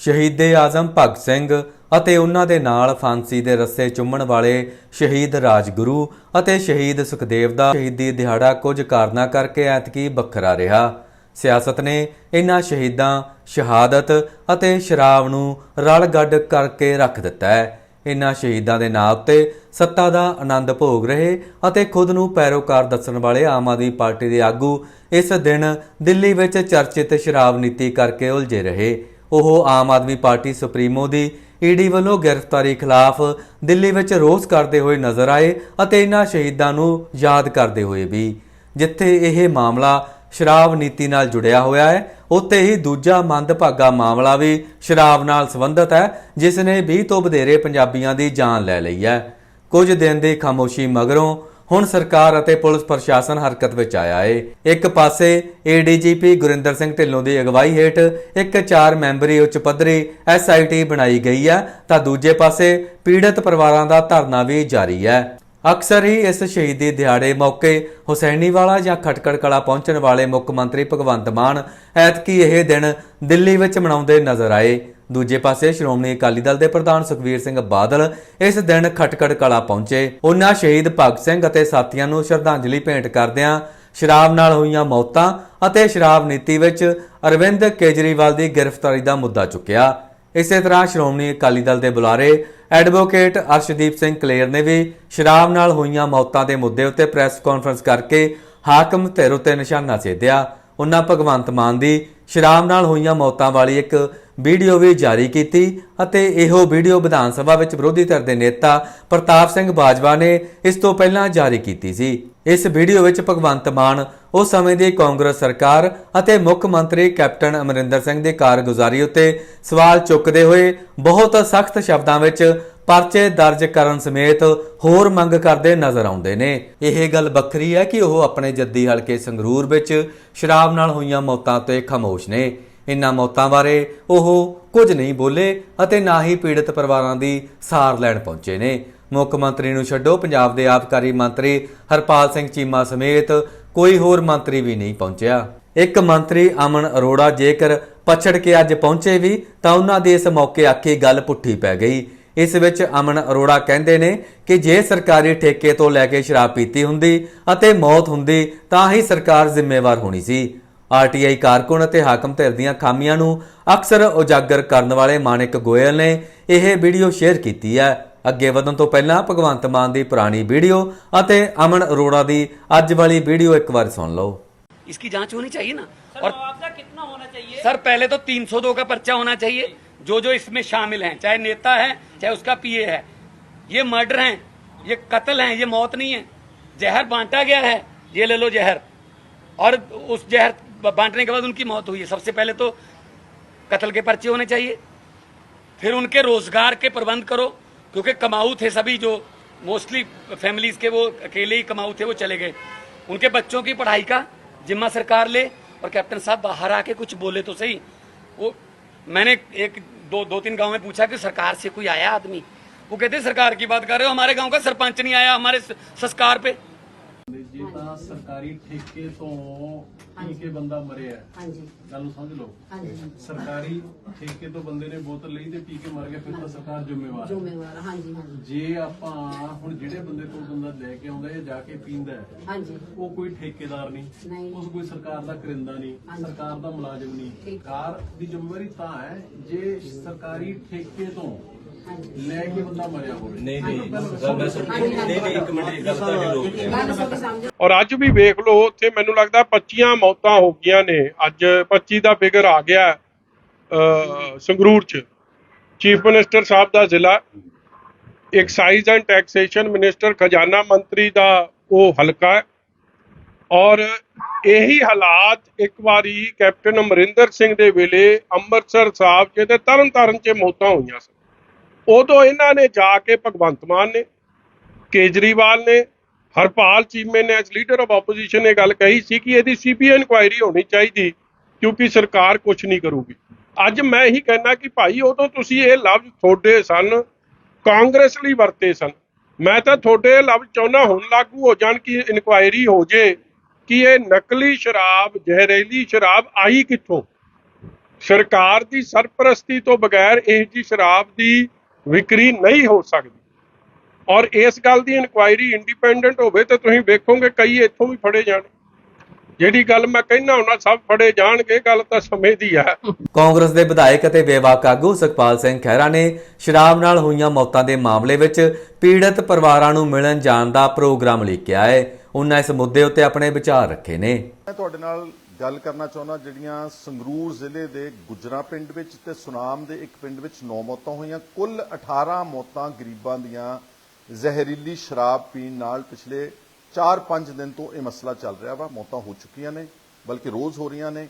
ਸ਼ਹੀਦੇ ਆਜ਼ਮ ਭਗਤ ਸਿੰਘ ਅਤੇ ਉਹਨਾਂ ਦੇ ਨਾਲ ਫਾਂਸੀ ਦੇ ਰੱਸੇ ਚੁੰਮਣ ਵਾਲੇ ਸ਼ਹੀਦ ਰਾਜਗੁਰੂ ਅਤੇ ਸ਼ਹੀਦ ਸੁਖਦੇਵ ਦਾ ਸ਼ਹੀਦੀ ਦਿਹਾੜਾ ਕੁਝ ਕਾਰਨਾਂ ਕਰਕੇ ਐਤਕੀ ਵੱਖਰਾ ਰਿਹਾ। ਸਿਆਸਤ ਨੇ ਇਨ੍ਹਾਂ ਸ਼ਹੀਦਾਂ ਸ਼ਹਾਦਤ ਅਤੇ ਸ਼ਰਾਬ ਨੂੰ ਰਲ ਗੱਡ ਕਰਕੇ ਰੱਖ ਦਿੱਤਾ ਹੈ। ਇਨ੍ਹਾਂ ਸ਼ਹੀਦਾਂ ਦੇ ਨਾਂ ਉੱਤੇ ਸੱਤਾ ਦਾ ਆਨੰਦ ਭੋਗ ਰਹੇ ਅਤੇ ਖੁਦ ਨੂੰ ਪੈਰੋਕਾਰ ਦੱਸਣ ਵਾਲੇ ਆਮ ਆਦਮੀ ਪਾਰਟੀ ਦੇ ਆਗੂ ਇਸ ਦਿਨ ਦਿੱਲੀ ਵਿੱਚ ਚਰਚਿਤ ਸ਼ਰਾਬ ਨੀਤੀ ਕਰਕੇ ਉਲਝੇ ਰਹੇ। ਉਹ ਆਮ ਆਦਮੀ ਪਾਰਟੀ ਸੁਪਰੀਮੋ ਦੀ ਈਡੀ ਵੱਲੋਂ ਗ੍ਰਿਫਤਾਰੀ ਖਿਲਾਫ ਦਿੱਲੀ ਵਿੱਚ ਰੋਸ ਕਰਦੇ ਹੋਏ ਨਜ਼ਰ ਆਏ ਅਤੇ ਇਹਨਾਂ ਸ਼ਹੀਦਾਂ ਨੂੰ ਯਾਦ ਕਰਦੇ ਹੋਏ ਵੀ। ਜਿੱਥੇ ਇਹ ਮਾਮਲਾ ਸ਼ਰਾਬ ਨੀਤੀ ਨਾਲ ਜੁੜਿਆ ਹੋਇਆ ਹੈ, ਉੱਥੇ ਹੀ ਦੂਜਾ ਮੰਦਭਾਗਾ ਮਾਮਲਾ ਵੀ ਸ਼ਰਾਬ ਨਾਲ ਸੰਬੰਧਿਤ ਹੈ, ਜਿਸ ਨੇ 20 ਤੋਂ ਵਧੇਰੇ ਪੰਜਾਬੀਆਂ ਦੀ ਜਾਨ ਲੈ ਲਈ ਹੈ। ਕੁਝ ਦਿਨ ਦੀ ਖਾਮੋਸ਼ੀ ਮਗਰੋਂ ਹੁਣ ਸਰਕਾਰ ਅਤੇ ਪੁਲਿਸ ਪ੍ਰਸ਼ਾਸਨ ਹਰਕਤ ਵਿੱਚ ਆਇਆ ਏ। ਇੱਕ ਪਾਸੇ ਏਡੀਜੀਪੀ ਗੁਰਿੰਦਰ ਸਿੰਘ ਢਿੱਲੋਂ ਦੀ ਅਗਵਾਈ ਹੇਠ ਇੱਕ ਚਾਰ ਮੈਂਬਰੀ ਉੱਚ ਪੱਧਰੀ ਐਸਆਈਟੀ ਬਣਾਈ ਗਈ ਹੈ ਤਾਂ ਦੂਜੇ ਪਾਸੇ ਪੀੜਤ ਪਰਿਵਾਰਾਂ ਦਾ ਧਰਨਾ ਵੀ ਜਾਰੀ ਹੈ ਅਕਸਰ ਹੀ ਇਸ ਸ਼ਹੀਦੀ ਦਿਹਾੜੇ ਮੌਕੇ ਹੁਸੈਨੀਵਾਲਾ ਜਾਂ ਖਟਕੜ ਕਲਾ ਪਹੁੰਚਣ ਵਾਲੇ ਮੁੱਖ ਮੰਤਰੀ ਭਗਵੰਤ ਮਾਨ ਐਤਕੀ ਇਹ ਦਿਨ ਦਿੱਲੀ ਵਿੱਚ ਮਨਾਉਂਦੇ ਨਜ਼ਰ ਆਏ। ਦੂਜੇ ਪਾਸੇ ਸ਼੍ਰੋਮਣੀ ਅਕਾਲੀ ਦਲ ਦੇ ਪ੍ਰਧਾਨ ਸੁਖਵੀਰ ਸਿੰਘ ਬਾਦਲ ਇਸ ਦਿਨ ਖਟਕੜ ਕਲਾ ਪਹੁੰਚੇ। ਉਹਨਾਂ ਸ਼ਹੀਦ ਭਗਤ ਸਿੰਘ ਅਤੇ ਸਾਥੀਆਂ ਨੂੰ ਸ਼ਰਧਾਂਜਲੀ ਭੇਂਟ ਕਰਦਿਆਂ ਸ਼ਰਾਬ ਨਾਲ ਹੋਈਆਂ ਮੌਤਾਂ ਅਤੇ ਸ਼ਰਾਬ ਨੀਤੀ ਵਿੱਚ ਅਰਵਿੰਦ ਕੇਜਰੀਵਾਲ ਦੀ ਗ੍ਰਿਫਤਾਰੀ ਦਾ ਮੁੱਦਾ ਚੁੱਕਿਆ। ਇਸੇ ਤਰ੍ਹਾਂ ਸ਼੍ਰੋਮਣੀ ਅਕਾਲੀ ਦਲ ਦੇ ਬੁਲਾਰੇ ਐਡਵੋਕੇਟ ਅਰਸ਼ਦੀਪ ਸਿੰਘ ਕਲੇਰ ਨੇ ਵੀ ਸ਼ਰਾਬ ਨਾਲ ਹੋਈਆਂ ਮੌਤਾਂ ਦੇ ਮੁੱਦੇ ਉੱਤੇ ਪ੍ਰੈਸ ਕਾਨਫਰੰਸ ਕਰਕੇ ਹਾਕਮ ਧਿਰ ਉੱਤੇ ਨਿਸ਼ਾਨਾ ਸੇਧਿਆ। ਉਹਨਾਂ ਭਗਵੰਤ ਮਾਨ ਦੀ ਸ਼ਰਾਬ ਨਾਲ ਹੋਈਆਂ ਮੌਤਾਂ ਵਾਲੀ ਇੱਕ ਵੀਡੀਓ ਵੀ ਜਾਰੀ ਕੀਤੀ ਅਤੇ ਇਹੋ ਵੀਡੀਓ ਵਿਧਾਨ ਸਭਾ ਵਿੱਚ ਵਿਰੋਧੀ ਧਿਰ ਦੇ ਨੇਤਾ ਪ੍ਰਤਾਪ ਸਿੰਘ ਬਾਜਵਾ ਨੇ ਇਸ ਤੋਂ ਪਹਿਲਾਂ ਜਾਰੀ ਕੀਤੀ ਸੀ। ਇਸ ਵੀਡੀਓ ਵਿੱਚ ਭਗਵੰਤ ਮਾਨ, ਉਸ ਸਮੇਂ ਦੀ ਕਾਂਗਰਸ ਸਰਕਾਰ ਅਤੇ ਮੁੱਖ ਮੰਤਰੀ ਕੈਪਟਨ ਅਮਰਿੰਦਰ ਸਿੰਘ ਦੀ ਕਾਰਗੁਜ਼ਾਰੀ ਉੱਤੇ ਸਵਾਲ ਚੁੱਕਦੇ ਹੋਏ ਬਹੁਤ ਸਖਤ ਸ਼ਬਦਾਂ ਵਿੱਚ ਪਰਚੇ ਦਰਜ ਕਰਨ ਸਮੇਤ ਹੋਰ ਮੰਗ ਕਰਦੇ ਨਜ਼ਰ ਆਉਂਦੇ ਨੇ। ਇਹ ਗੱਲ ਵੱਖਰੀ ਹੈ ਕਿ ਉਹ ਆਪਣੇ ਜੱਦੀ ਹਲਕੇ ਸੰਗਰੂਰ ਵਿੱਚ ਸ਼ਰਾਬ ਨਾਲ ਹੋਈਆਂ ਮੌਤਾਂ ਤੇ ਖਾਮੋਸ਼ ਨੇ। ਇਨ੍ਹਾਂ ਮੌਤਾਂ ਬਾਰੇ ਉਹ ਕੁਝ ਨਹੀਂ ਬੋਲੇ ਅਤੇ ਨਾ ਹੀ ਪੀੜਤ ਪਰਿਵਾਰਾਂ ਦੀ ਸਾਰ ਲੈਣ ਪਹੁੰਚੇ ਨੇ। ਮੁੱਖ ਮੰਤਰੀ ਨੂੰ ਛੱਡੋ, ਪੰਜਾਬ ਦੇ ਆਬਕਾਰੀ ਮੰਤਰੀ ਹਰਪਾਲ ਸਿੰਘ ਚੀਮਾ ਸਮੇਤ ਕੋਈ ਹੋਰ ਮੰਤਰੀ ਵੀ ਨਹੀਂ ਪਹੁੰਚਿਆ। ਇੱਕ ਮੰਤਰੀ ਅਮਨ ਅਰੋੜਾ ਜੇਕਰ ਪਛੜ ਕੇ ਅੱਜ ਪਹੁੰਚੇ ਵੀ, ਤਾਂ ਉਹਨਾਂ ਦੀ ਇਸ ਮੌਕੇ ਆਖੀ ਗੱਲ ਪੁੱਠੀ ਪੈ ਗਈ। ਇਸ ਵਿੱਚ ਅਮਨ ਅਰੋੜਾ ਕਹਿੰਦੇ ਨੇ ਕਿ ਜੇ ਸਰਕਾਰੀ ਠੇਕੇ ਤੋਂ ਲੈ ਕੇ ਸ਼ਰਾਬ ਪੀਤੀ ਹੁੰਦੀ ਅਤੇ ਮੌਤ ਹੁੰਦੀ, ਤਾਂ ਹੀ ਸਰਕਾਰ ਜ਼ਿੰਮੇਵਾਰ ਹੋਣੀ ਸੀ। ਆਰਟੀਆਈ ਕਾਰਕੁਨ ਅਤੇ ਹਾਕਮ ਧਿਰ ਦੀਆਂ ਖਾਮੀਆਂ ਨੂੰ ਅਕਸਰ ਉਜਾਗਰ ਕਰਨ ਵਾਲੇ ਮਾਨਿਕ ਗੋਇਲ ਨੇ ਇਹ ਵੀਡੀਓ ਸ਼ੇਅਰ ਕੀਤੀ ਹੈ ਅੱਗੇ ਵਧਣ ਤੋਂ ਪਹਿਲਾਂ ਭਗਵੰਤ ਮਾਨ ਦੀ ਪੁਰਾਣੀ ਵੀਡੀਓ ਅਤੇ ਅਮਨ ਅਰੋੜਾ ਦੀ ਅੱਜ ਵਾਲੀ ਵੀਡੀਓ ਇੱਕ ਵਾਰ ਸੁਣ ਲਓ इसकी जांच होनी चाहिए ना सर और मुआवजा कितना होना चाहिए सर पहले तो 302 का पर्चा होना चाहिए जो जो इसमें शामिल हैं चाहे नेता है चाहे उसका पीए है ये मर्डर हैं ये कत्ल हैं ये मौत नहीं है जहर बांटा गया है ये ले लो जहर और उस जहर बांटने के बाद उनकी मौत हुई है। सबसे पहले तो कत्ल के पर्चे होने चाहिए। फिर उनके रोज़गार के प्रबंध करो, क्योंकि कमाऊ थे सभी जो मोस्टली फैमिलीज़ के वो अकेले ही कमाऊ थे, वो चले गए। उनके बच्चों की पढ़ाई का जिम्मा सरकार ले और कैप्टन साहब बाहर आके कुछ बोले तो सही। वो मैंने एक दो दो तीन गाँव में पूछा कि सरकार से कोई आया आदमी? वो कहते, सरकार की बात कर रहे हो, हमारे गाँव का सरपंच नहीं आया, हमारे संस्कार पे। हाँ, सरकारी ठेके तो ਕੇ ਬੰਦਾ ਮਰਿਆ ਹਾਂਜੀ ਗੱਲ ਨੂੰ ਸਮਝ ਲਓ ਹਾਂਜੀ ਸਰਕਾਰੀ ਠੇਕੇ ਤੋਂ ਬੰਦੇ ਨੇ ਬੋਤਲ ਲਈ ਤੇ ਪੀ ਕੇ ਮਰ ਗਿਆ ਫਿਰ ਤਾਂ ਸਰਕਾਰ ਜ਼ਿੰਮੇਵਾਰ ਹੈ। ਜ਼ਿੰਮੇਵਾਰ ਹਾਂਜੀ ਹਾਂਜੀ ਜੇ ਆਪਾਂ ਹੁਣ ਜਿਹੜੇ ਬੰਦੇ ਤੋਂ ਬੰਦਾ ਲੈ ਕੇ ਆਉਂਦਾ ਹੈ ਜਾ ਕੇ ਪੀਂਦਾ ਹੈ, ਹਾਂਜੀ ਉਹ ਕੋਈ ਠੇਕੇਦਾਰ ਨਹੀਂ ਨਹੀਂ। ਉਸ ਕੋਈ ਸਰਕਾਰ ਦਾ ਕਰਿੰਦਾ ਨਹੀਂ ਹਾਂਜੀ। ਸਰਕਾਰ ਦਾ ਮੁਲਾਜ਼ਮ ਨਹੀਂ ਠੀਕ। ਸਰਕਾਰ ਦੀ ਜ਼ਿੰਮੇਵਾਰੀ ਤਾਂ ਹੈ ਜੇ ਸਰਕਾਰੀ ਠੇਕੇ ਤੋਂ ਲੈ ਕੇ ਬੰਦਾ ਮਰਿਆ ਹੋਵੇ? ਨਹੀਂ ਨਹੀਂ ਗੱਲ ਮੈਂ ਸਮਝ ਨਹੀਂ ਨਹੀਂ ਇੱਕ ਮਿੰਟ ਗੱਲ ਤੁਹਾਡੀ ਰੋਕ ਰਿਹਾ ਗੱਲ ਤੁਹਾਡੀ ਸਮਝ। ਔਰ ਅੱਜ ਵੀ ਵੇਖ ਲਓ ਉੱਥੇ ਮੈਨੂੰ ਲੱਗਦਾ 25 ਮੌਤਾਂ ਹੋ ਗਈਆਂ ਨੇ। ਅੱਜ 25 ਦਾ ਫਿਗਰ ਆ ਗਿਆ ਸੰਗਰੂਰ ਚ। ਚੀਫ ਮਿਨਿਸਟਰ ਸਾਹਿਬ ਦਾ ਜ਼ਿਲ੍ਹਾ। ਐਕਸਾਈਜ਼ ਐਂਡ ਟੈਕਸੇਸ਼ਨ ਮਿਨਿਸਟਰ ਖਜ਼ਾਨਾ ਮੰਤਰੀ ਦਾ ਉਹ ਹਲਕਾ ਹੈ। ਔਰ ਇਹੀ ਹਾਲਾਤ ਇੱਕ ਵਾਰੀ ਕੈਪਟਨ ਅਮਰਿੰਦਰ ਸਿੰਘ ਦੇ ਵੇਲੇ ਅੰਮ੍ਰਿਤਸਰ ਸਾਹਿਬ ਚ ਤੇ ਤਰਨ ਤਾਰਨ ਚ ਮੌਤਾਂ ਹੋਈਆਂ ਸਨ। ਉਦੋਂ ਇਹਨਾਂ ਨੇ ਜਾ ਕੇ ਭਗਵੰਤ ਮਾਨ ਨੇ, ਕੇਜਰੀਵਾਲ ਨੇ, ਹਰਪਾਲ ਚੀਮੇ ਨੇ ਐਸ ਲੀਡਰ ਆਫ ਆਪੋਜੀਸ਼ਨ ਨੇ ਗੱਲ ਕਹੀ ਸੀ ਕਿ ਇਹਦੀ ਸੀਬੀਆਈ ਇਨਕੁਆਇਰੀ ਹੋਣੀ ਚਾਹੀਦੀ, ਕਿਉਂਕਿ ਸਰਕਾਰ ਕੁਝ ਨਹੀਂ ਕਰੂਗੀ। ਅੱਜ ਮੈਂ ਇਹੀ ਕਹਿਣਾ ਕਿ ਭਾਈ ਉਦੋਂ ਤੁਸੀਂ ਇਹ ਲਫ਼ਜ਼ ਤੁਹਾਡੇ ਸਨ, ਕਾਂਗਰਸ ਲਈ ਵਰਤੇ ਸਨ। ਮੈਂ ਤਾਂ ਤੁਹਾਡੇ ਲਫ਼ਜ਼ ਚਾਹੁੰਦਾ ਹੁਣ ਲਾਗੂ ਹੋ ਜਾਣ ਕਿ ਇਨਕੁਆਇਰੀ ਹੋ ਜੇ ਕਿ ਇਹ ਨਕਲੀ ਸ਼ਰਾਬ, ਜ਼ਹਿਰੀਲੀ ਸ਼ਰਾਬ ਆਈ ਕਿੱਥੋਂ? ਸਰਕਾਰ ਦੀ ਸਰਪ੍ਰਸਤੀ ਤੋਂ ਬਗੈਰ ਇਹ ਜੀ ਸ਼ਰਾਬ ਦੀ ਵਿਕਰੀ ਨਹੀਂ ਹੋ ਸਕਦੀ। ਔਰ ਇਸ ਗੱਲ ਦੀ ਇਨਕੁਆਇਰੀ ਇੰਡੀਪੈਂਡੈਂਟ ਹੋਵੇ ਤਾਂ ਤੁਸੀਂ ਵੇਖੋਗੇ ਕਈ ਇੱਥੋਂ ਵੀ ਫੜੇ ਜਾਣ। ਜਿਹੜੀ ਗੱਲ ਮੈਂ ਕਹਿਣਾ ਹੁੰਦਾ ਸਭ ਫੜੇ ਜਾਣਗੇ ਗੱਲ ਤਾਂ ਸਮੇਂ ਦੀ ਹੈ ਕਾਂਗਰਸ ਦੇ ਵਿਧਾਇਕ ਅਤੇ ਬੇਵਾਕ ਆਗੂ ਸੁਖਪਾਲ ਸਿੰਘ ਖਹਿਰਾ ਨੇ ਸ਼ਰਾਬ ਨਾਲ ਹੋਈਆਂ ਮੌਤਾਂ ਦੇ ਮਾਮਲੇ ਵਿੱਚ ਪੀੜਤ ਪਰਿਵਾਰਾਂ ਨੂੰ ਮਿਲਣ ਜਾਣ ਦਾ ਪ੍ਰੋਗਰਾਮ ਲਿਖਿਆ ਹੈ। ਉਹਨਾਂ ਇਸ ਮੁੱਦੇ ਉੱਤੇ ਆਪਣੇ ਵਿਚਾਰ ਰੱਖੇ ਨੇ। ਮੈਂ ਤੁਹਾਡੇ ਨਾਲ ਗੱਲ ਕਰਨਾ ਚਾਹੁੰਦਾ, ਜਿਹੜੀਆਂ ਸੰਗਰੂਰ ਜ਼ਿਲ੍ਹੇ ਦੇ ਗੁਜਰਾ ਪਿੰਡ ਵਿੱਚ ਤੇ ਸੁਨਾਮ ਦੇ ਇੱਕ ਪਿੰਡ ਵਿੱਚ 9 ਮੌਤਾਂ ਹੋਈਆਂ, ਕੁੱਲ 18 ਮੌਤਾਂ ਗਰੀਬਾਂ ਦੀਆਂ ਜ਼ਹਿਰੀਲੀ ਸ਼ਰਾਬ ਪੀਣ ਨਾਲ ਪਿਛਲੇ 4-5 ਦਿਨ ਤੋਂ ਇਹ ਮਸਲਾ ਚੱਲ ਰਿਹਾ ਵਾ। ਮੌਤਾਂ ਹੋ ਚੁੱਕੀਆਂ ਨੇ, ਬਲਕਿ ਰੋਜ਼ ਹੋ ਰਹੀਆਂ ਨੇ।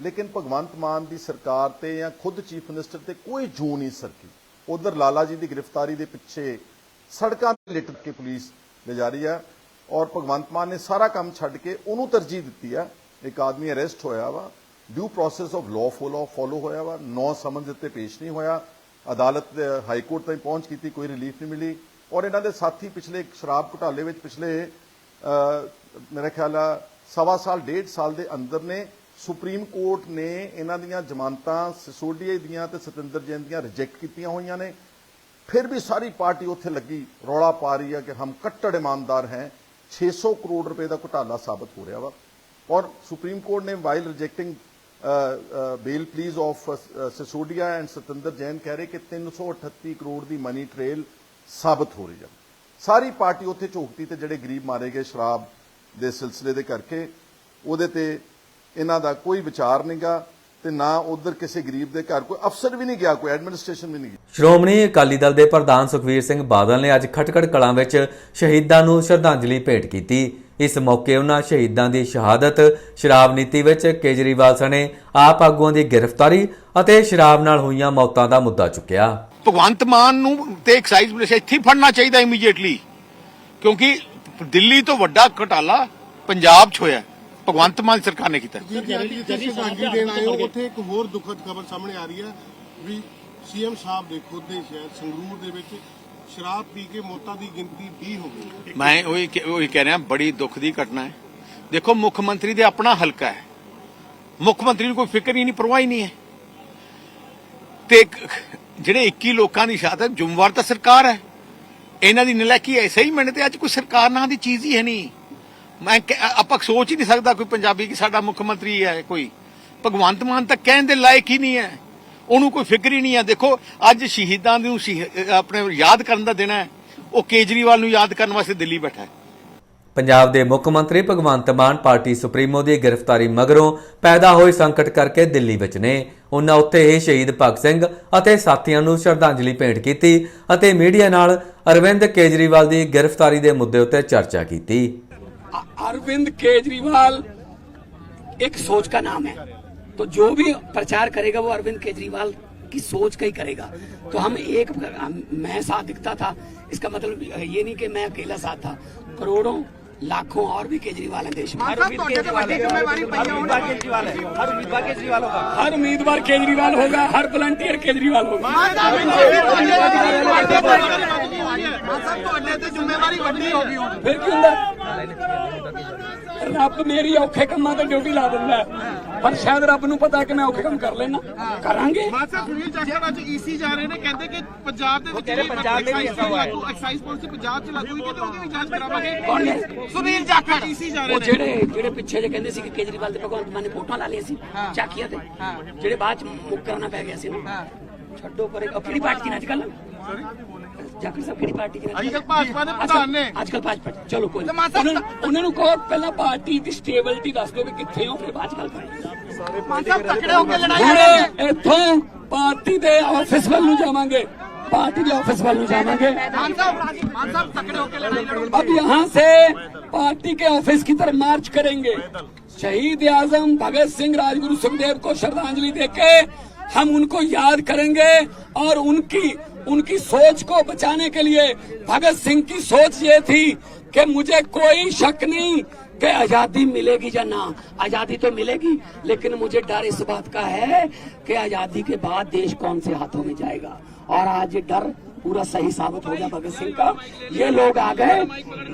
ਲੇਕਿਨ ਭਗਵੰਤ ਮਾਨ ਦੀ ਸਰਕਾਰ ਤੇ ਜਾਂ ਖੁਦ ਚੀਫ ਮਿਨਿਸਟਰ ਤੇ ਕੋਈ ਜੂ ਨਹੀਂ ਸਰਕੀ। ਉਧਰ ਲਾਲਾ ਜੀ ਦੀ ਗ੍ਰਿਫਤਾਰੀ ਦੇ ਪਿੱਛੇ ਸੜਕਾਂ ਤੇ ਲਿਟ ਕੇ ਪੁਲਿਸ ਲੈ ਜਾ ਰਹੀ ਆ ਔਰ ਭਗਵੰਤ ਮਾਨ ਨੇ ਸਾਰਾ ਕੰਮ ਛੱਡ ਕੇ ਉਹਨੂੰ ਤਰਜੀਹ ਦਿੱਤੀ ਆ। ਇੱਕ ਆਦਮੀ ਅਰੈਸਟ ਹੋਇਆ ਵਾ due process of law follow follow ਹੋਇਆ ਵਾ ਨੌ ਸਮਨ ਦਿੱਤੇ ਪੇਸ਼ ਨਹੀਂ ਹੋਇਆ ਅਦਾਲਤ ਹਾਈ ਕੋਰਟ ਤਾਈਂ ਪਹੁੰਚ ਕੀਤੀ ਕੋਈ ਰਿਲੀਫ ਨਹੀਂ ਮਿਲੀ ਔਰ ਇਹਨਾਂ ਦੇ ਸਾਥੀ ਪਿਛਲੇ ਸ਼ਰਾਬ ਘੁਟਾਲੇ ਵਿੱਚ ਪਿਛਲੇ ਅ, ਮੇਰਾ ਖਿਆਲ ਆ ਸਵਾ ਸਾਲ ਡੇਢ ਸਾਲ ਦੇ ਅੰਦਰ ਨੇ ਸੁਪਰੀਮ ਕੋਰਟ ਨੇ ਇਹਨਾਂ ਦੀਆਂ ਜ਼ਮਾਨਤਾਂ ਸਿਸੋਡੀਆ ਦੀਆਂ ਤੇ ਸਤਿੰਦਰ ਜੈਨ ਦੀਆਂ ਰਿਜੈਕਟ ਕੀਤੀਆਂ ਹੋਈਆਂ ਨੇ। ਫਿਰ ਵੀ ਸਾਰੀ ਪਾਰਟੀ ਉੱਥੇ ਲੱਗੀ ਰੌਲਾ ਪਾ ਰਹੀ ਹੈ ਕਿ ਹਮ ਕੱਟੜ ਇਮਾਨਦਾਰ हैं 600 ਕਰੋੜ ਰੁਪਏ ਦਾ ਘੁਟਾਲਾ ਸਾਬਤ ਹੋ ਰਿਹਾ ਵਾ। ਔਰ ਸੁਪਰੀਮ ਕੋਰਟ ਨੇ while rejecting bail pleas of Sisodia and Satyendar Jain ਕਹਿ ਰਹੇ ਕਿ 338 ਕਰੋੜ ਦੀ ਮਨੀ ਟ੍ਰੇਲ ਸਾਬਤ ਹੋ ਰਹੀ ਹੈ ਸਾਰੀ ਪਾਰਟੀ ਉੱਥੇ ਝੋਕਤੀ ਤੇ ਜਿਹੜੇ ਗਰੀਬ ਮਾਰੇ ਗਏ ਸ਼ਰਾਬ ਦੇ ਸਿਲਸਿਲੇ ਦੇ ਕਰਕੇ ਉਹਦੇ ਤੇ ਇਹਨਾਂ ਦਾ ਕੋਈ ਵਿਚਾਰ ਨਹੀਂਗਾ ਤੇ ਨਾ ਉਧਰ ਕਿਸੇ ਗਰੀਬ ਦੇ ਘਰ ਕੋਈ ਅਫਸਰ ਵੀ ਨਹੀਂ ਗਿਆ ਕੋਈ ਐਡਮਿਨਿਸਟ੍ਰੇਸ਼ਨ ਵੀ ਨਹੀਂ ਗਈ ਸ਼੍ਰੋਮਣੀ ਅਕਾਲੀ ਦਲ ਦੇ ਪ੍ਰਧਾਨ ਸੁਖਵੀਰ ਸਿੰਘ ਬਾਦਲ ਨੇ ਅੱਜ ਖਟਕੜ ਕਲਾਂ ਵਿੱਚ ਸ਼ਹੀਦਾਂ ਨੂੰ ਸ਼ਰਧਾਂਜਲੀ ਭੇਟ ਕੀਤੀ। ਇਸ ਮੌਕੇ ਉਹਨਾਂ ਸ਼ਹੀਦਾਂ ਦੀ ਸ਼ਹਾਦਤ ਸ਼ਰਾਬ ਨੀਤੀ ਵਿੱਚ ਕੇਜਰੀਵਾਲ ਸਣੇ ਆਪ ਆਗੂਆਂ ਦੀ ਗ੍ਰਿਫਤਾਰੀ ਅਤੇ ਸ਼ਰਾਬ ਨਾਲ ਹੋਈਆਂ ਮੌਤਾਂ ਦਾ ਮੁੱਦਾ ਚੁੱਕਿਆ। ਭਗਵੰਤ ਮਾਨ ਨੂੰ ਤੇ ਐਕਸਾਈਜ਼ ਪੁਲਿਸ ਇੱਥੇ ਫੜਨਾ ਚਾਹੀਦਾ ਇਮੀਡੀਏਟਲੀ ਕਿਉਂਕਿ ਦਿੱਲੀ ਤੋਂ ਵੱਡਾ ਘਟਾਲਾ ਪੰਜਾਬ 'ਚ ਹੋਇਆ। ਭਗਵੰਤ ਮਾਨ ਸਰਕਾਰ ਨੇ ਕੀਤਾ। ਜਿੱਥੇ ਸ਼ਰਧਾਂਜਲੀ ਦੇਣ ਆਏ ਹੋ। ਉੱਥੇ ਇੱਕ ਹੋਰ ਦੁਖਦ ਖਬਰ ਸਾਹਮਣੇ ਆ ਰਹੀ ਹੈ ਵੀ ਸੀਐਮ ਸਾਹਿਬ ਦੇ ਖੁਦ ਦੇ ਸ਼ਹਿਰ ਸੰਗਰੂਰ ਦੇ ਵਿੱਚ ਸ਼ਰਾਬ ਪੀ ਕੇ ਮੌਤਾਂ ਦੀ ਗਿਣਤੀ 20 ਹੋ ਗਈ। ਮੈਂ ਉਹੀ ਉਹੀ ਕਹਿ ਰਿਹਾ, ਬੜੀ ਦੁੱਖ ਦੀ ਘਟਨਾ ਹੈ। ਦੇਖੋ, ਮੁੱਖ ਮੰਤਰੀ ਦੇ ਆਪਣਾ ਹਲਕਾ ਹੈ। ਮੁੱਖ ਮੰਤਰੀ ਨੂੰ ਕੋਈ ਫਿਕਰ ਹੀ ਨਹੀਂ, ਪਰਵਾਹ ਹੀ ਨਹੀਂ ਹੈ। ਤੇ ਜਿਹੜੇ 21 ਲੋਕਾਂ ਦੀ ਸ਼ਹਾਦਤ, ਜ਼ਿੰਮੇਵਾਰ ਤਾਂ ਸਰਕਾਰ ਹੈ। ਇਹਨਾਂ ਦੀ ਨਲਾਇਕੀ ਹੈ, ਸਹੀ ਮੈਨੇ ਤੇ ਅੱਜ ਕੋਈ ਸਰਕਾਰ ਨਾਂ ਦੀ ਚੀਜ਼ ਹੀ ਹੈ ਨਹੀਂ। ਮੈਂ ਆਪਾਂ ਸੋਚ ਹੀ ਨਹੀਂ ਸਕਦਾ ਕੋਈ ਪੰਜਾਬੀ ਕਿ ਸਾਡਾ ਮੁੱਖ ਮੰਤਰੀ ਹੈ, ਕੋਈ। ਭਗਵੰਤ ਮਾਨ ਤਾਂ ਕਹਿਣ ਦੇ ਲਾਇਕ ਹੀ ਨਹੀਂ ਹੈ। ਉਹਨੂੰ ਕੋਈ ਫਿਕਰ ਹੀ ਨਹੀਂ ਹੈ ਦੇਖੋ ਅੱਜ ਸ਼ਹੀਦਾਂ ਨੂੰ ਆਪਣੇ ਯਾਦ ਕਰਨ ਦਾ ਦਿਨ ਹੈ। ਉਹ ਕੇਜਰੀਵਾਲ ਨੂੰ ਯਾਦ ਕਰਨ ਵਾਸਤੇ ਦਿੱਲੀ ਬੈਠਾ ਹੈ। ਪੰਜਾਬ ਦੇ ਮੁੱਖ ਮੰਤਰੀ ਭਗਵੰਤ ਮਾਨ ਪਾਰਟੀ ਸੁਪਰੀਮੋ ਦੀ ਗ੍ਰਿਫਤਾਰੀ ਮਗਰੋਂ ਪੈਦਾ ਹੋਏ ਸੰਕਟ ਕਰਕੇ ਦਿੱਲੀ ਵਿੱਚ ਨੇ। ਉਹਨਾਂ ਉੱਤੇ ਹੀ ਸ਼ਹੀਦ ਭਗਤ ਸਿੰਘ ਅਤੇ ਸਾਥੀਆਂ ਨੂੰ ਸ਼ਰਧਾਂਜਲੀ ਭੇਟ ਕੀਤੀ ਅਤੇ ਮੀਡੀਆ ਨਾਲ ਅਰਵਿੰਦ ਕੇਜਰੀਵਾਲ ਦੀ ਗ੍ਰਿਫਤਾਰੀ ਦੇ ਮੁੱਦੇ ਉੱਤੇ ਚਰਚਾ ਕੀਤੀ। ਅਰਵਿੰਦ ਕੇਜਰੀਵਾਲ ਇੱਕ ਸੋਚ ਦਾ ਨਾਮ ਹੈ। तो जो भी प्रचार करेगा वो अरविंद केजरीवाल की सोच का ही करेगा तो हम एक मैं साथ दिखता था इसका मतलब ये नहीं कि मैं अकेला साथ था करोड़ों लाखों और भी केजरीवाल है देश में हर उम्मीदवार केजरीवाल होगा हर वलंटियर केजरीवाल होगा ਫਿਰ ਕੀ ਹੁੰਦਾ? ਰੱਬ ਮੇਰੀ ਔਖੇ ਕੰਮਾਂ ਤੇ ਡਿਊਟੀ ਲਾ ਦਿੰਦਾ। ਪਰ ਸ਼ਾਇਦ ਰੱਬ ਨੂੰ ਪਤਾ ਕਿ ਮੈਂ ਔਖੇ ਕੰਮ ਕਰ ਲੈਣਾ ਕਰਾਂਗੇ। ਮਾਸਾ ਸੁਨੀਲ ਜਾਖੜ ਅੱਜ ਈਸੀ ਜਾ ਰਹੇ ਨੇ ਕਹਿੰਦੇ ਕਿ ਪੰਜਾਬ ਦੇ ਵਿੱਚ ਜਿਹੜੇ ਪੰਜਾਬ ਦੇ ਵਿੱਚ ਲਾਗੂ ਐਕਸਾਈਜ਼ ਪਾਲਿਸੀ ਪੰਜਾਬ 'ਚ ਲਾਗੂ ਹੋਈ ਕਿ ਉਹਦੀ ਵੀ ਜਾਂਚ ਕਰਾਵਾਂਗੇ। ਕੌਣ ਨੇ ਸੁਨੀਲ ਜਾਖੜ ਈਸੀ ਜਾ ਰਹੇ ਉਹ ਨੇ ਜਿਹੜੇ ਜਿਹੜੇ ਪਿੱਛੇ ਜੇ ਕਹਿੰਦੇ ਸੀ ਕਿ ਕੇਜਰੀਵਾਲ ਤੇ ਭਗਵੰਤ ਮਾਨ ਨੇ ਫੋਟੋਆਂ ਲਾ ਲਈਆਂ ਸੀ ਚਾਕੀਆਂ ਤੇ। ਜਿਹੜੇ ਬਾਅਦ ਚ ਮੁੱਕਰਨਾ ਪੈ ਗਿਆ ਸੀ ਨਾ। ਛੱਡੋ ਪਰੇ ਉਹ ਕਿਹੜੀ ਪਾਰਟੀ ਨੇ ਅੱਜ ਕੱਲ ਜਾਖੜ ਸਾਹਿਬ ਕਿਹੜੀ ਪਾਰਟੀ ਦੇ ਅੱਜ ਕੱਲ ਭਾਜਪਾ ਦੇ ਪ੍ਰਧਾਨ ਨੇ। ਅੱਜ ਕੱਲ ਭਾਜਪਾ ਚਲੋ ਕੋਈ ਉਹਨਾਂ ਨੂੰ ਕਹੋ ਪਹਿਲਾਂ ਪਾਰਟੀ ਦੀ ਸਟੇਬਿਲਿਟੀ ਦੱਸ ਦਿਓ ਵੀ ਕਿੱਥੇ ਹੋ ਫਿਰ ਬਾਅਦ ਗੱਲ ਕਰਾਂਗੇ। ਮਾਨ ਸਾਹਿਬ ਤਕੜੇ ਹੋ ਕੇ ਲੜਾਈ ਲੜੇ ਇੱਥੋਂ ਪਾਰਟੀ ਦੇ ਆਫਿਸ ਵੱਲ ਨੂੰ ਜਾਵਾਂਗੇ। पार्टी के ऑफिस वालों जाएंगे अब यहाँ से पार्टी के ऑफिस की तरफ मार्च करेंगे शहीद आजम भगत सिंह राजगुरु सुखदेव को श्रद्धांजलि देके हम उनको याद करेंगे और उनकी उनकी सोच को बचाने के लिए भगत सिंह की सोच ये थी कि मुझे कोई शक नहीं कि आजादी मिलेगी या ना आजादी तो मिलेगी लेकिन मुझे डर इस बात का है कि आजादी के बाद देश कौन से हाथों में जाएगा और आज ये डर पूरा सही साबित हो गया भगत सिंह का ये लोग आ गए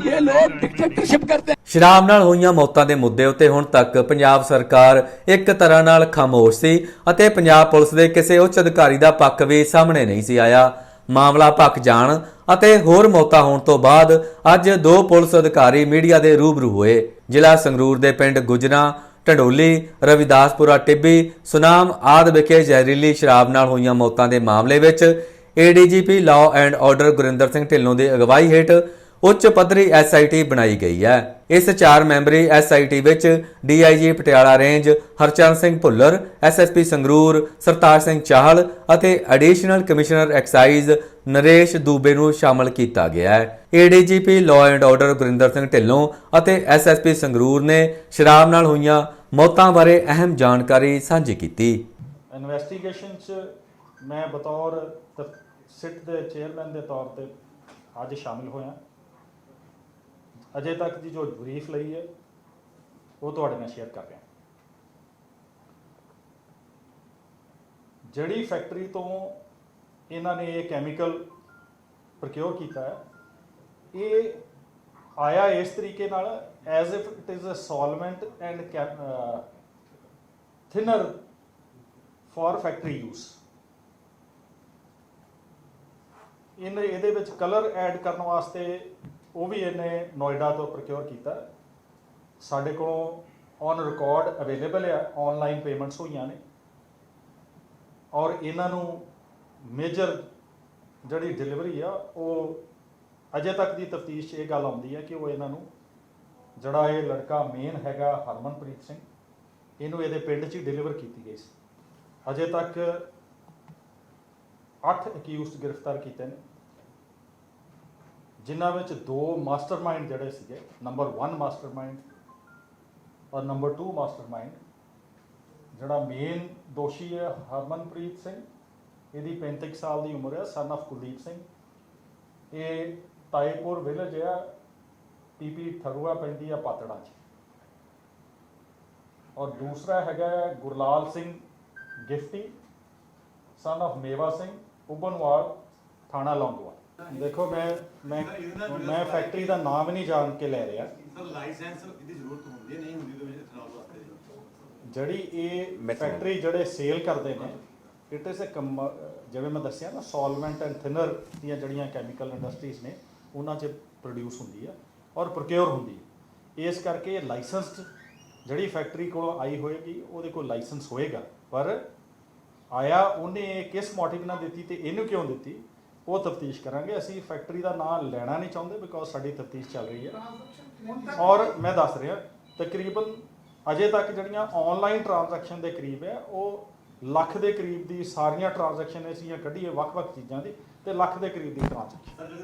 ये लोग डिक्टेटरशिप करते हैं ਸ਼ਰਾਬ ਨਾਲ ਹੋਈਆਂ ਮੌਤਾਂ ਦੇ ਮੁੱਦੇ ਉੱਤੇ ਹੁਣ ਤੱਕ ਪੰਜਾਬ ਸਰਕਾਰ ਇੱਕ ਤਰ੍ਹਾਂ ਨਾਲ ਖਾਮੋਸ਼ ਸੀ ਅਤੇ ਪੰਜਾਬ ਪੁਲਿਸ ਦੇ ਕਿਸੇ ਉੱਚ ਅਧਿਕਾਰੀ ਦਾ ਪੱਖ ਵੀ ਸਾਹਮਣੇ ਨਹੀਂ ਸੀ ਆਇਆ ਮਾਮਲਾ ਭੱਕ ਜਾਣ ਅਤੇ ਹੋਰ ਮੌਤਾਂ ਹੋਣ ਤੋਂ ਬਾਅਦ ਅੱਜ ਦੋ ਪੁਲਿਸ ਅਧਿਕਾਰੀ ਮੀਡੀਆ ਦੇ ਰੂਬਰੂ ਹੋਏ। ਜ਼ਿਲ੍ਹਾ ਸੰਗਰੂਰ ਦੇ ਪਿੰਡ ਗੁਜਰਾ, ਢੰਡੋਲੀ, ਰਵਿਦਾਸਪੁਰਾ, ਟਿੱਬੀ, ਸੁਨਾਮ ਆਦ ਵਿਖੇ ਜ਼ਹਿਰੀਲੀ ਸ਼ਰਾਬ ਨਾਲ ਹੋਈਆਂ ਮੌਤਾਂ ਦੇ ਮਾਮਲੇ ਵਿੱਚ ADGP law and order Gurinder Singh Dhillon ਦੀ ਅਗਵਾਈ ਹੇਠ ਉੱਚ ਪੱਧਰੀ ਐਸਆਈਟੀ ਬਣਾਈ ਗਈ ਹੈ। ਇਸ ਚਾਰ ਮੈਂਬਰੀ ਐਸਆਈਟੀ ਵਿੱਚ DIG Patiala range Harcharan Singh Bhullar SSP Sangrur, Sartaj Singh Chahal ਅਤੇ additional commissioner excise Naresh Dubey ਨੂੰ ਸ਼ਾਮਲ ਕੀਤਾ ਗਿਆ ਹੈ। ADGP law and order Gurinder Singh Dhillon ਅਤੇ ਐਸਐਸਪੀ ਸੰਗਰੂਰ ਨੇ ਸ਼ਰਾਬ ਨਾਲ ਹੋਈਆਂ ਮੌਤਾਂ ਬਾਰੇ ਅਹਿਮ ਜਾਣਕਾਰੀ ਸਾਂਝੀ ਕੀਤੀ। ਇਨਵੈਸਟੀਗੇਸ਼ਨ 'ਚ ਮੈਂ ਬਤੌਰ ਸਿਟ ਦੇ ਚੇਅਰਮੈਨ ਦੇ ਤੌਰ ਤੇ ਅੱਜ ਸ਼ਾਮਿਲ ਹੋਇਆ। ਅਜੇ ਤੱਕ ਦੀ ਜੋ ਬਰੀਫ ਲਈ ਹੈ, ਉਹ ਤੁਹਾਡੇ ਨਾਲ ਸ਼ੇਅਰ ਕਰ ਰਿਹਾ ਜਿਹੜੀ ਫੈਕਟਰੀ ਤੋਂ ਇਹਨਾਂ ਨੇ ਇਹ ਕੈਮੀਕਲ ਪ੍ਰਕਿਓਰ ਕੀਤਾ ਹੈ, ਇਹ ਆਇਆ ਇਸ ਤਰੀਕੇ ਨਾਲ as if it is a solvent and thinner for factory use ਇਹਨੇ, ਇਹਦੇ ਵਿੱਚ ਕਲਰ ਐਡ ਕਰਨ ਵਾਸਤੇ ਉਹ ਵੀ ਇਹਨੇ ਨੋਇਡਾ ਤੋਂ ਪ੍ਰੋਕਿਉਰ ਕੀਤਾ। ਸਾਡੇ ਕੋਲੋਂ ਔਨ ਰਿਕਾਰਡ ਅਵੇਲੇਬਲ ਆ ਆਨਲਾਈਨ ਪੇਮੈਂਟਸ ਹੋਈਆਂ ਨੇ। ਔਰ ਇਹਨਾਂ ਨੂੰ ਮੇਜਰ ਜਿਹੜੀ ਡਿਲੀਵਰੀ ਆ, ਉਹ ਅਜੇ ਤੱਕ ਦੀ ਤਫਤੀਸ਼ 'ਚ ਇਹ ਗੱਲ ਆਉਂਦੀ ਹੈ ਕਿ ਉਹ ਇਹਨਾਂ ਨੂੰ ਜਿਹੜਾ ਇਹ ਲੜਕਾ ਮੇਨ ਹੈਗਾ ਹਰਮਨਪ੍ਰੀਤ ਸਿੰਘ, ਇਹਨੂੰ ਇਹਦੇ ਪਿੰਡ 'ਚ ਹੀ ਡਿਲੀਵਰ ਕੀਤੀ ਗਈ ਸੀ। ਅਜੇ ਤੱਕ 8 ਅਕਿਊਜ਼ਡ ਗ੍ਰਿਫਤਾਰ ਕੀਤੇ ਨੇ। ਜਿਨ੍ਹਾਂ ਵਿੱਚ ਦੋ ਮਾਸਟਰਮਾਈਂਡ ਜਿਹੜੇ ਸੀਗੇ ਨੰਬਰ 1 ਮਾਸਟਰਮਾਈਂਡ ਔਰ ਨੰਬਰ 2 ਮਾਸਟਰਮਾਈਂਡ, ਜਿਹੜਾ ਮੇਨ ਦੋਸ਼ੀ ਹੈ ਹਰਮਨਪ੍ਰੀਤ ਸਿੰਘ, ਇਹਦੀ 35 ਸਾਲ ਦੀ ਉਮਰ ਹੈ ਸਨ ਆਫ ਕੁਲਦੀਪ ਸਿੰਘ। ਇਹ ਤਾਏਪੁਰ ਵਿਲੇਜ ਹੈ ਪੀਪੀ ਥਰੂਆ ਪੈਂਦੀ ਆ ਪਾਤੜਾ 'ਚ। ਔਰ ਦੂਸਰਾ ਹੈਗਾ ਗੁਰਲਾਲ ਸਿੰਘ ਗਿਫਟੀ ਸਨ of ਮੇਵਾ ਸਿੰਘ ਉਬਨਵਾਲ ਥਾਣਾ ਲੌਂਗੋਵਾਲ। ਦੇਖੋ ਮੈਂ ਮੈਂ ਮੈਂ ਫੈਕਟਰੀ ਦਾ ਨਾਮ ਨਹੀਂ ਜਾਣ ਕੇ ਲੈ ਰਿਹਾ। ਸਰ ਲਾਇਸੈਂਸ ਦੀ ਜ਼ਰੂਰਤ ਹੁੰਦੀ ਨਹੀਂ ਹੁੰਦੀ ਤਾਂ ਵਿੱਚ ਖਰਾਬ ਵਾਸਤੇ ਜਿਹੜੀ ਇਹ ਫੈਕਟਰੀ ਜਿਹੜੇ ਸੇਲ ਕਰਦੇ ਨੇ ਇਟ ਇਜ਼ ਅ ਜਿਵੇਂ ਮੈਂ ਦੱਸਿਆ ਨਾ ਸੋਲਵੈਂਟ ਐਂਡ ਥਿਨਰ ਦੀਆਂ ਜਿਹੜੀਆਂ ਕੈਮੀਕਲ ਇੰਡਸਟਰੀਜ਼ ਨੇ ਉਹਨਾਂ 'ਚ ਪ੍ਰੋਡਿਊਸ ਹੁੰਦੀ ਆ ਔਰ ਪ੍ਰੋਕਿਉਰ ਹੁੰਦੀ ਹੈ ਇਸ ਕਰਕੇ ਇਹ ਲਾਇਸੈਂਸਡ ਜਿਹੜੀ ਫੈਕਟਰੀ ਕੋਲੋਂ ਆਈ ਹੋਏਗੀ ਉਹਦੇ ਕੋਲ ਲਾਇਸੈਂਸ ਹੋਏਗਾ। ਪਰ ਆਇਆ ਉਹਨੇ ਕਿਸ ਮੋਟਿਵ ਨਾਲ ਦਿੱਤੀ ਤੇ ਇਹਨੂੰ ਕਿਉਂ ਦਿੱਤੀ? ਉਹ ਤਫਤੀਸ਼ ਕਰਾਂਗੇ। ਅਸੀਂ ਫੈਕਟਰੀ ਦਾ ਨਾਮ ਲੈਣਾ ਨਹੀਂ ਚਾਹੁੰਦੇ ਬਿਕੋਜ਼ ਸਾਡੀ ਤਫਤੀਸ਼ ਚੱਲ ਰਹੀ ਹੈ। ਔਰ ਮੈਂ ਦੱਸ ਰਿਹਾ, ਤਕਰੀਬਨ ਅਜੇ ਤੱਕ ਜਿਹੜੀਆਂ ਆਨਲਾਈਨ ਟ੍ਰਾਂਜੈਕਸ਼ਨ ਦੇ ਕਰੀਬ ਹੈ, ਉਹ ਲੱਖ ਦੇ ਕਰੀਬ ਦੀ ਸਾਰੀਆਂ ਟ੍ਰਾਂਜੈਕਸ਼ਨ ਅਸੀਂ ਕੱਢੀਏ ਵੱਖ-ਵੱਖ ਚੀਜ਼ਾਂ ਦੀ ਤੇ ਲੱਖ ਦੇ ਕਰੀਬ ਦੀ ਟ੍ਰਾਂਜੈਕਸ਼ਨ